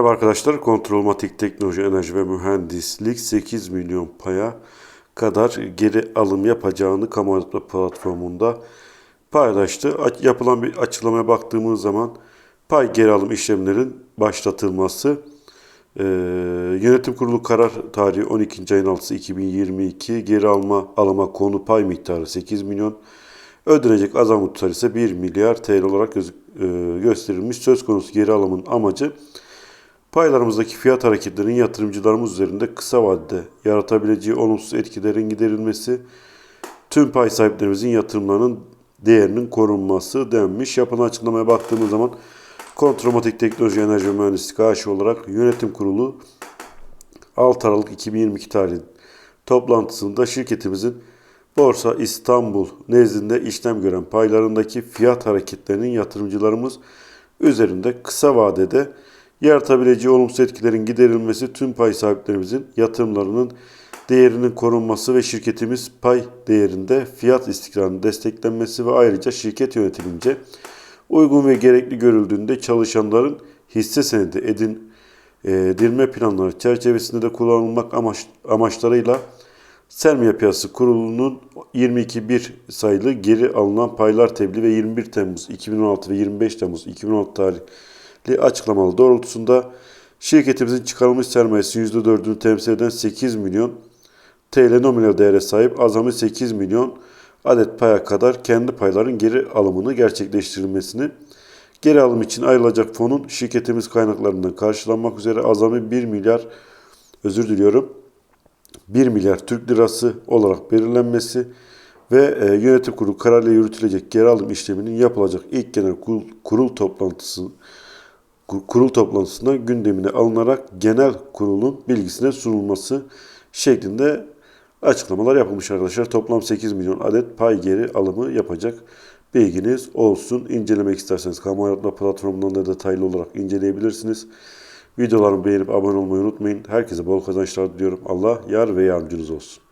Merhaba arkadaşlar, Kontrolmatik Teknoloji, Enerji ve Mühendislik 8 milyon paya kadar geri alım yapacağını kamu platformunda paylaştı. Yapılan bir açıklamaya baktığımız zaman pay geri alım işlemlerin başlatılması, e, yönetim kurulu karar tarihi 12. ayın 6'sı 2022, geri alma alıma konu pay miktarı 8 milyon, ödenecek azami tutar ise 1 milyar TL olarak göz- e, gösterilmiş. Söz konusu geri alımın amacı Paylarımızdaki fiyat hareketlerinin yatırımcılarımız üzerinde kısa vadede yaratabileceği olumsuz etkilerin giderilmesi, tüm pay sahiplerimizin yatırımlarının değerinin korunması denmiş. Yapılan açıklamaya baktığımız zaman Kontromatik Teknoloji Enerji Mühendislik AŞ olarak yönetim kurulu 6 Aralık 2022 tarihli toplantısında şirketimizin Borsa İstanbul nezdinde işlem gören paylarındaki fiyat hareketlerinin yatırımcılarımız üzerinde kısa vadede yaratabileceği olumsuz etkilerin giderilmesi, tüm pay sahiplerimizin yatırımlarının değerinin korunması ve şirketimiz pay değerinde fiyat istikrarının desteklenmesi ve ayrıca şirket yönetilince uygun ve gerekli görüldüğünde çalışanların hisse senedi edin edilme planları çerçevesinde de kullanılmak amaç, amaçlarıyla Sermaye Piyasası Kurulu'nun 22.1 sayılı geri alınan paylar tebliğ ve 21 Temmuz 2016 ve 25 Temmuz 2016 tarihli açıklamalı doğrultusunda şirketimizin çıkarılmış sermayesi %4'ünü temsil eden 8 milyon TL nominal değere sahip azami 8 milyon adet paya kadar kendi payların geri alımını gerçekleştirilmesini Geri alım için ayrılacak fonun şirketimiz kaynaklarından karşılanmak üzere azami 1 milyar özür diliyorum 1 milyar Türk lirası olarak belirlenmesi ve e, yönetim kurulu kararıyla yürütülecek geri alım işleminin yapılacak ilk genel kurul, kurul toplantısı kurul toplantısında gündemine alınarak genel kurulun bilgisine sunulması şeklinde açıklamalar yapılmış arkadaşlar. Toplam 8 milyon adet pay geri alımı yapacak bilginiz olsun. İncelemek isterseniz kamu hayatında platformundan da detaylı olarak inceleyebilirsiniz. Videolarımı beğenip abone olmayı unutmayın. Herkese bol kazançlar diliyorum. Allah yar ve yardımcınız olsun.